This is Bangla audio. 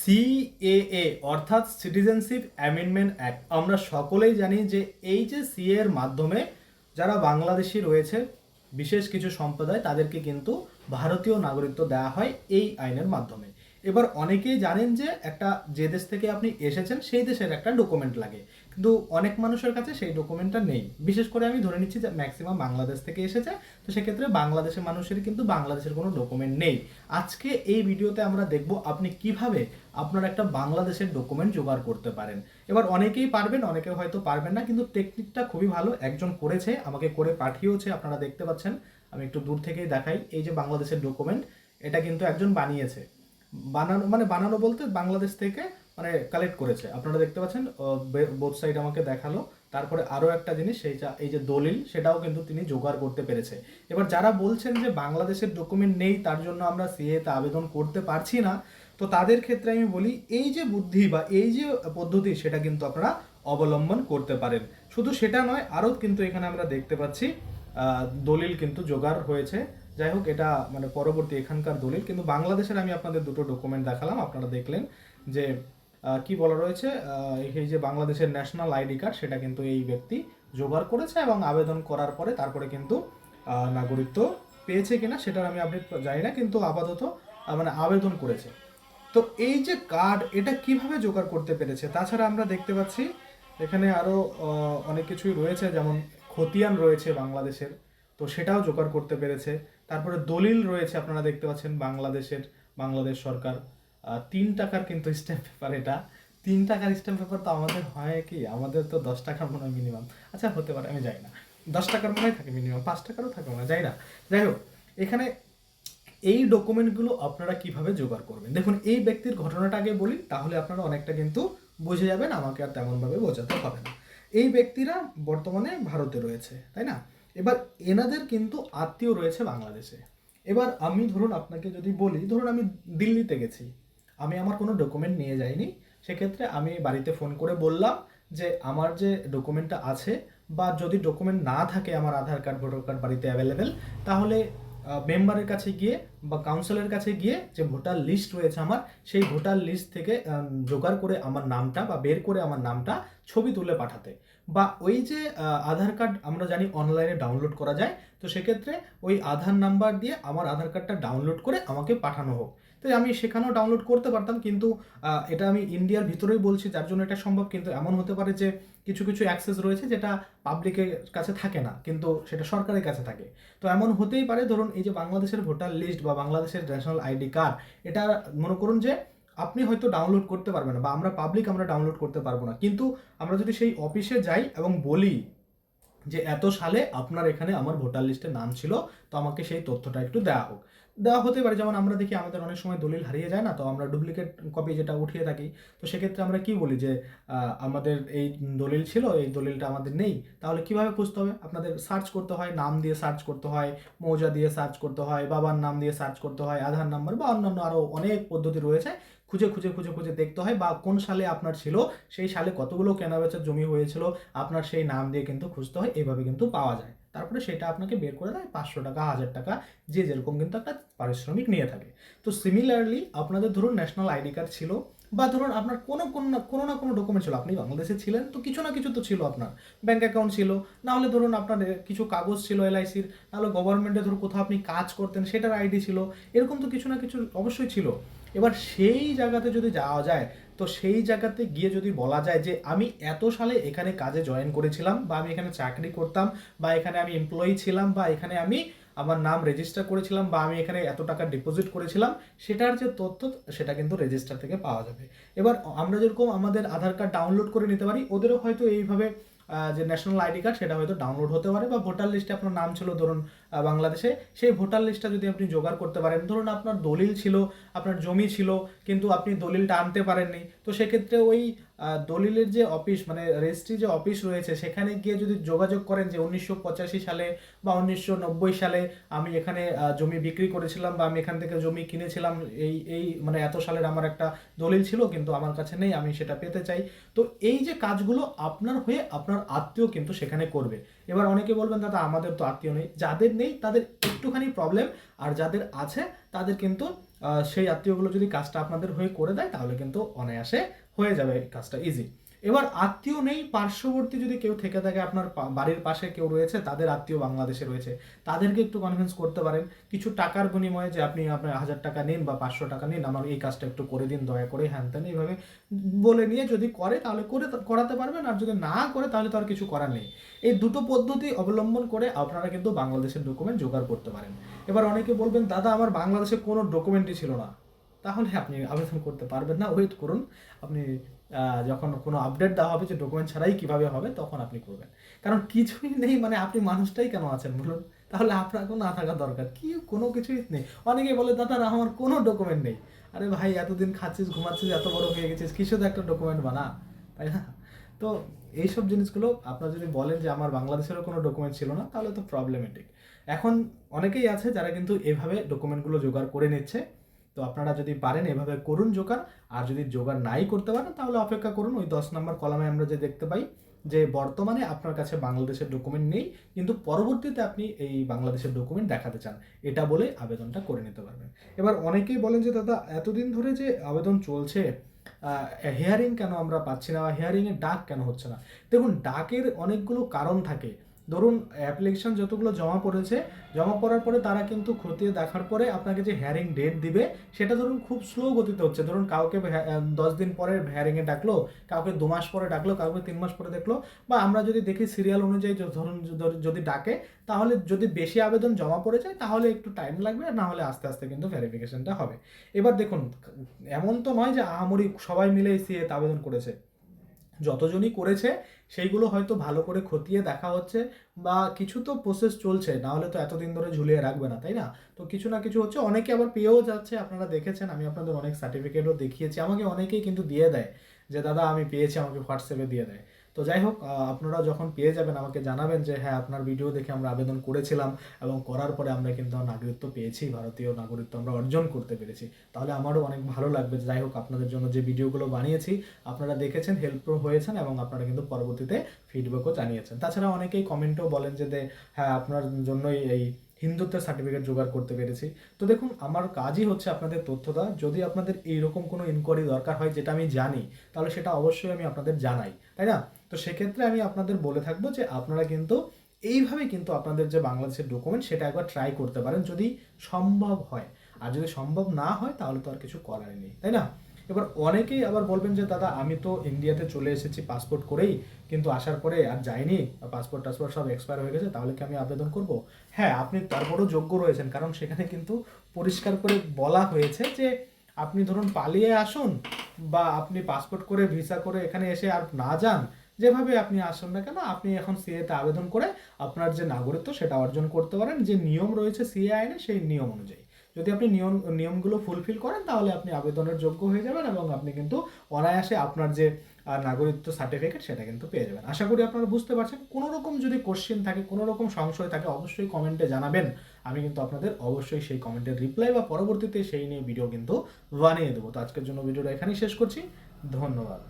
সিএএ অর্থাৎ সিটিজেনশিপ অ্যামেন্ডমেন্ট অ্যাক্ট আমরা সকলেই জানি যে এই যে সিএ এর মাধ্যমে যারা বাংলাদেশি রয়েছে, বিশেষ কিছু সম্প্রদায়, তাদেরকে কিন্তু ভারতীয় নাগরিকত্ব দেওয়া হয় এই আইনের মাধ্যমে। এবার অনেকেই জানেন যে একটা যে দেশ থেকে আপনি এসেছেন, সেই দেশের একটা ডকুমেন্ট লাগে। কিন্তু অনেক মানুষের কাছে সেই ডকুমেন্টটা নেই। বিশেষ করে আমি ধরে নিচ্ছি যে ম্যাক্সিমাম বাংলাদেশ থেকে এসেছে, তো সেক্ষেত্রে বাংলাদেশের মানুষের কিন্তু বাংলাদেশের কোনো ডকুমেন্ট নেই। আজকে এই ভিডিওতে আমরা দেখব আপনি কীভাবে আপনার একটা বাংলাদেশের ডকুমেন্ট জোগাড় করতে পারেন। এবার অনেকেই পারবেন অনেকে হয়তো পারবেন না, কিন্তু টেকনিকটা খুবই ভালো। একজন করেছে, আমাকে করে পাঠিয়েওছে, আপনারা দেখতে পাচ্ছেন। আমি একটু দূর থেকেই দেখাই। এই যে বাংলাদেশের ডকুমেন্ট এটা কিন্তু একজন বানিয়েছে। বানানো মানে বানানো বলতে বাংলাদেশ থেকে মানে কালেক্ট করেছে। আপনারা দেখতে পাচ্ছেন বোথ সাইড আমাকে দেখাল। তারপরে আরও একটা জিনিস সেইটা এই যে দলিল, সেটাও কিন্তু তিনি জোগাড় করতে পেরেছে। এবার যারা বলছেন যে বাংলাদেশের ডকুমেন্ট নেই, তার জন্য আমরা সিএতে আবেদন করতে পারছি না, তো তাদের ক্ষেত্রে আমি বলি, এই যে বুদ্ধি বা এই যে পদ্ধতি, সেটা কিন্তু আপনারা অবলম্বন করতে পারেন। শুধু সেটা নয় আরও কিন্তু এখানে আমরা দেখতে পাচ্ছি দলিল কিন্তু জোগাড় হয়েছে। যাই হোক, এটা মানে পরবর্তী এখানকার দলিল। কিন্তু বাংলাদেশের আমি আপনাদের দুটো ডকুমেন্ট দেখালাম, আপনারা দেখলেন যে কি বলা রয়েছে এই যে বাংলাদেশের ন্যাশনাল আইডি কার্ড সেটা কিন্তু এই ব্যক্তি জোগাড় করেছে এবং আবেদন করার পরে তারপরে কিন্তু নাগরিকত্ব পেয়েছে কিনা সেটার আমি আপডেট জানি না, কিন্তু আপাতত মানে আবেদন করেছে। তো এই যে কার্ড এটা কীভাবে জোগাড় করতে পেরেছে? তাছাড়া আমরা দেখতে পাচ্ছি, এখানে আরও অনেক কিছুই রয়েছে, যেমন খতিয়ান রয়েছে বাংলাদেশের, তো সেটাও জোগাড় করতে পেরেছে। তারপরে দলিল রয়েছে, আপনারা দেখতে পাচ্ছেন বাংলাদেশের, বাংলাদেশ সরকার তিন টাকার কিন্তু স্ট্যাম্প পেপার এটা। তিন টাকার স্ট্যাম্প পেপার তো আমাদের হয় কি? আমাদের তো দশ টাকার মনে হয় মিনিমাম আচ্ছা হতে পারে, আমি যাই না। দশ টাকার মনে থাকে মিনিমাম পাঁচ টাকারও থাকে মনে যাই না। যাই হোক, এখানে এই ডকুমেন্টগুলো আপনারা কীভাবে জোগাড় করবেন? দেখুন, এই ব্যক্তির ঘটনাটা আগে বলি, তাহলে আপনারা অনেকটা কিন্তু বুঝে যাবেন, আমাকে আর তেমনভাবে বোঝাতে হবে না। এই ব্যক্তিরা বর্তমানে ভারতে রয়েছে, তাই না? এবার এনাদের কিন্তু আত্মীয় রয়েছে বাংলাদেশে। এবার আমি ধরুন আপনাকে যদি বলি, ধরুন আমি দিল্লিতে গেছি। আমি আমার কোনো ডকুমেন্ট নিয়ে যাইনি। সেক্ষেত্রে আমি বাড়িতে ফোন করে বললাম যে, আমার যে ডকুমেন্টটা আছে বা যদি ডকুমেন্ট না থাকে আমার আধার কার্ড ভোটার কার্ড বাড়িতে অ্যাভেলেবেল তাহলে মেম্বারের কাছে গিয়ে বা কাউন্সিলের কাছে গিয়ে যে ভোটার লিস্ট রয়েছে আমার, সেই ভোটার লিস্ট থেকে জোগাড় করে আমার নামটা বা বের করে আমার নামটা ছবি তুলে পাঠাতে। বা ওই যে আধার কার্ড আমরা জানি অনলাইনে ডাউনলোড করা যায়, তো সেক্ষেত্রে ওই আধার নাম্বার দিয়ে আমার আধার কার্ডটা ডাউনলোড করে আমাকে পাঠানো হোক। তো আমি সেখানেও ডাউনলোড করতে পারতাম, কিন্তু এটা আমি ইন্ডিয়ার ভিতরেই বলছি, যার জন্য এটা সম্ভব, কিন্তু এমন হতে পারে যে কিছু কিছু অ্যাক্সেস রয়েছে যেটা পাবলিকের কাছে থাকে না, কিন্তু সেটা সরকারের কাছে থাকে। তো এমন হতেই পারে, ধরুন এই যে বাংলাদেশের ভোটার লিস্ট বা বাংলাদেশের ন্যাশনাল আইডি কার্ড এটা মনে করুন যে আপনি হয়তো ডাউনলোড করতে পারবেন না, বা আমরা পাবলিক আমরা ডাউনলোড করতে পারব না। কিন্তু আমরা যদি সেই অফিসে যাই এবং বলি যে, এত সালে আপনার এখানে আমার ভোটার লিস্টে নাম ছিল, তো আমাকে সেই তথ্যটা একটু দেওয়া হোক। দেওয়া হতে পারে। যেমন আমরা দেখি আমাদের অনেক সময় দলিল হারিয়ে যায় না, তো আমরা ডুপ্লিকেট কপি যেটা উঠিয়ে থাকি, তো সেক্ষেত্রে আমরা কি বলি যে আমাদের এই দলিল ছিল, এই দলিলটা আমাদের নেই, তাহলে কীভাবে খুঁজতে হবে? আপনাদের সার্চ করতে হয়, নাম দিয়ে সার্চ করতে হয়, মৌজা দিয়ে সার্চ করতে হয়, বাবার নাম দিয়ে সার্চ করতে হয়, আধার নাম্বার বা অন্যান্য আরও অনেক পদ্ধতি রয়েছে, খুঁজে খুঁজে খুঁজে খুঁজে দেখতে হয় বা কোন সালে আপনার ছিল, সেই সালে কতগুলো কেনাবেচার জমি হয়েছিল, আপনার সেই নাম দিয়ে কিন্তু খুঁজতে হয় এইভাবে কিন্তু পাওয়া যায়। তারপরে সেটা আপনাকে বের করে দেয় পাঁচশো টাকা, হাজার টাকা, যে যেরকম কিন্তু একটা পারিশ্রমিক নিয়ে থাকে। তো সিমিলারলি আপনাদের ধরুন ন্যাশনাল আইডি কার্ড ছিল বা ধরুন আপনার কোনো কোনো না কোনো না কোনো ডকুমেন্ট ছিল। আপনি বাংলাদেশে ছিলেন তো কিছু না কিছু তো ছিল আপনার। ব্যাঙ্ক অ্যাকাউন্ট ছিল না হলে ধরুন আপনার কিছু কাগজ ছিল এলআইসির নাহলে গভর্নমেন্টে ধরুন কোথাও আপনি কাজ করতেন, সেটার আইডি ছিল, এরকম তো কিছু না কিছু অবশ্যই ছিল। এবার সেই জায়গাতে যদি যাওয়া যায় তো সেই জায়গাতে গিয়ে যদি বলা যায় যে আমি এত সালে এখানে কাজে জয়েন করেছিলাম বা আমি এখানে চাকরি করতাম বা এখানে আমি এমপ্লয়ি ছিলাম বা এখানে আমি আমার নাম রেজিস্টার করেছিলাম বা আমি এখানে এত টাকা ডিপোজিট করেছিলাম, সেটার যে তথ্য সেটা কিন্তু রেজিস্টার থেকে পাওয়া যাবে। এবার আমরা যেরকম আমাদের আধার কার্ড ডাউনলোড করে নিতে পারি, ওদেরও হয়তো এইভাবে যে ন্যাশনাল আইডি কার্ড সেটা হয়তো ডাউনলোড হতে পারে বা ভোটার লিস্টে আপনার নাম ছিল, ধরুন বাংলাদেশে। সেই ভোটার লিস্টটা যদি আপনি জোগাড় করতে পারেন, ধরুন আপনার দলিল ছিল, আপনার জমি ছিল, কিন্তু আপনি দলিলটা আনতে পারেননি, তো সেক্ষেত্রে ওই দলিলের যে অফিস মানে রেজিস্ট্রি যে অফিস রয়েছে, সেখানে গিয়ে যদি যোগাযোগ করেন যে উনিশশো পঁচাশি সালে বা উনিশশো নব্বই সালে আমি এখানে জমি বিক্রি করেছিলাম বা আমি এখান থেকে জমি কিনেছিলাম, এই এই মানে এত সালের আমার একটা দলিল ছিল, কিন্তু আমার কাছে নেই, আমি সেটা পেতে চাই। তো এই যে কাজগুলো আপনার হয়ে আপনার আত্মীয় কিন্তু সেখানে করবে। এবার অনেকে বলবেন, দাদা, আমাদের তো আত্মীয় নেই। যাদের নেই, তাদের একটুখানি প্রবলেম আর যাদের আছে, তাদের কিন্তু সেই আত্মীয়গুলো যদি কাজটা আপনাদের হয়ে করে দেয়, তাহলে কিন্তু অনায়াসে হয়ে যাবে কাজটা ইজি এবার আত্মীয় নেই, পার্শ্ববর্তী যদি কেউ থেকে থাকে, আপনার বাড়ির পাশে কেউ রয়েছে, তাদের আত্মীয় বাংলাদেশে রয়েছে, তাদেরকে একটু কনভিন্স করতে পারেন। কিছু টাকার বিনিময়ে যে আপনি আপনার হাজার টাকা নিন বা পাঁচশো টাকা নিন, আমার এই কাজটা একটু করে দিন, দয়া করে, হ্যান ত্যান, এইভাবে বলে নিয়ে যদি করে, তাহলে করে করাতে পারবেন, আর যদি না করে, তাহলে তো আর কিছু করার নেই। এই দুটো পদ্ধতি অবলম্বন করে আপনারা কিন্তু বাংলাদেশের ডকুমেন্ট জোগাড় করতে পারেন। এবার অনেকে বলবেন, দাদা, আমার বাংলাদেশে কোনো ডকুমেন্টই ছিল না। তাহলে আপনি আবেদন করতে পারবেন না। ওয়েট করুন, আপনি যখন কোনো আপডেট দেওয়া হবে যে ডকুমেন্ট ছাড়াই কীভাবে হবে, তখন আপনি করবেন। কারণ কিছুই নেই মানে আপনি মানুষটাই কেন আছেন বলুন? তাহলে আপনাকেও না থাকা দরকার, কি কোনো কিছুই নেই। অনেকেই বলে, দাদা আমার কোনো ডকুমেন্ট নেই। আরে ভাই, এতদিন খাচ্ছিস, ঘুমাচ্ছিস, এত বড় হয়ে গেছিস কিছু তো একটা ডকুমেন্ট বানা? তাই না? তো এইসব জিনিসগুলো আপনারা যদি বলেন যে আমার বাংলাদেশেরও কোনো ডকুমেন্ট ছিল না, তাহলে তো প্রবলেমেটিক এখন অনেকেই আছে যারা কিন্তু এভাবে ডকুমেন্টগুলো জোগাড় করে নিচ্ছে। তো আপনারা যদি পারেন এভাবে করুন জোগাড়, আর যদি জোগাড় নাই করতে পারেন তাহলে অপেক্ষা করুন, ওই দশ নম্বর কলামে আমরা যে দেখতে পাই যে বর্তমানে আপনার কাছে বাংলাদেশের ডকুমেন্ট নেই, কিন্তু পরবর্তীতে আপনি এই বাংলাদেশের ডকুমেন্ট দেখাতে চান। এটা বলে আবেদনটা করে নিতে পারবেন। এবার অনেকেই বলেন যে, দাদা, এতদিন ধরে যে আবেদন চলছে হেয়ারিং কেন আমরা পাচ্ছি না? বা হেয়ারিংয়ের ডাক কেন হচ্ছে না? দেখুন, ডাকের অনেকগুলো কারণ থাকে। ধরুন অ্যাপ্লিকেশন যতগুলো জমা পড়েছে, জমা পড়ার পরে তারা কিন্তু খতিয়ে দেখার পরে আপনাকে যে হ্যারিং ডেট দিবে, সেটা ধরুন খুব স্লো গতিতে হচ্ছে। ধরুন কাউকে দশ দিন পরে হ্যারিংয়ে ডাকলো, কাউকে দু মাস পরে ডাকলো, কাউকে তিন মাস পরে দেখল, বা আমরা যদি দেখি সিরিয়াল অনুযায়ী ধরুন যদি- যদি ডাকে, তাহলে যদি বেশি আবেদন জমা পড়ে যায়, তাহলে একটু টাইম লাগবে, আর না হলে আস্তে আস্তে কিন্তু ভেরিফিকেশনটা হবে। এবার দেখুন, এমন তো নয় যে আহামরি সবাই মিলে সিএ আবেদন করেছে। যতজনই করেছে, সেইগুলো হয়তো ভালো করে খতিয়ে দেখা হচ্ছে বা কিছু তো প্রসেস চলছে, না হলে তো এতদিন ধরে ঝুলিয়ে রাখবে না, তাই না? তো কিছু না কিছু হচ্ছে, অনেকে আবার পেয়েও যাচ্ছে, আপনারা দেখেছেন, আমি আপনাদের অনেক সার্টিফিকেটও দেখিয়েছি, আমাকে অনেকেই কিন্তু দিয়ে দেয় যে, দাদা, আমি পেয়েছি, আমাকে হোয়াটসঅ্যাপে দিয়ে দেয়। তো যাই হোক আপনারা যখন পেয়ে যাবেন আমাকে জানাবেন যে হ্যাঁ আপনার ভিডিও দেখে আমরা আবেদন করেছিলাম এবং করার পরে আমরা কিন্তু নাগরিকত্ব পেয়েছি, ভারতীয় নাগরিকত্ব আমরা অর্জন করতে পেরেছি। তাহলে আমারও অনেক ভালো লাগবে। যাই হোক আপনাদের জন্য যে ভিডিওগুলো বানিয়েছি, আপনারা দেখেছেন হেল্প হয়েছেন এবং আপনারা কিন্তু পরবর্তীতে ফিডব্যাকও জানিয়েছেন। তাছাড়া অনেকেই কমেন্টও বলেন যে হ্যাঁ আপনার জন্যই এই হিন্দুত্বের সার্টিফিকেট জোগাড় করতে পেরেছি। তো দেখুন, আমার কাজই হচ্ছে আপনাদের তথ্য দেওয়া যদি আপনাদের এইরকম কোনো ইনকোয়ারি দরকার হয়, যেটা আমি জানি, তাহলে সেটা অবশ্যই আমি আপনাদের জানাই, তাই না? তো সেক্ষেত্রে আমি আপনাদের বলে থাকব যে আপনারা কিন্তু এইভাবে কিন্তু আপনাদের যে বাংলাদেশের ডকুমেন্ট সেটা একবার ট্রাই করতে পারেন যদি সম্ভব হয়। আর যদি সম্ভব না হয়, তাহলে তো আর কিছু করার নেই, তাই না? এবার অনেকেই আবার বলবেন যে, দাদা, আমি তো ইন্ডিয়াতে চলে এসেছি পাসপোর্ট করেই, কিন্তু আসার পরে আর যাইনি পাসপোর্ট টাসপোর্ট সব এক্সপায়ার হয়ে গেছে, তাহলে কি আমি আবেদন করব? হ্যাঁ আপনি তারপরেও যোগ্য রয়েছেন, কারণ সেখানে কিন্তু পরিষ্কার করে বলা হয়েছে যে, আপনি ধরুন পালিয়ে আসুন বা আপনি পাসপোর্ট করে ভিসা করে এখানে এসে আর না যান, যেভাবে আপনি আসুন না কেন, আপনি এখন সিএতে আবেদন করে আপনার যে নাগরিকত্ব সেটা অর্জন করতে পারেন, যে নিয়ম রয়েছে সিএ আইনে সেই নিয়ম অনুযায়ী। যদি আপনি নিয়ম, নিয়মগুলো ফুলফিল করেন, তাহলে আপনি আবেদনের যোগ্য হয়ে যাবেন এবং আপনি কিন্তু অনায়াসে আপনার যে নাগরিকত্ব সার্টিফিকেট সেটা কিন্তু পেয়ে যাবেন। আশা করি আপনারা বুঝতে পারছেন। কোনো রকম যদি কোশ্চেন থাকে কোনো রকম সংশয় থাকে, অবশ্যই কমেন্টে জানাবেন। আমি কিন্তু আপনাদের অবশ্যই সেই কমেন্টের রিপ্লাই বা পরবর্তীতে সেই নিয়ে ভিডিও কিন্তু বানিয়ে দেবো। তো আজকের জন্য ভিডিওটা এখানেই শেষ করছি। ধন্যবাদ।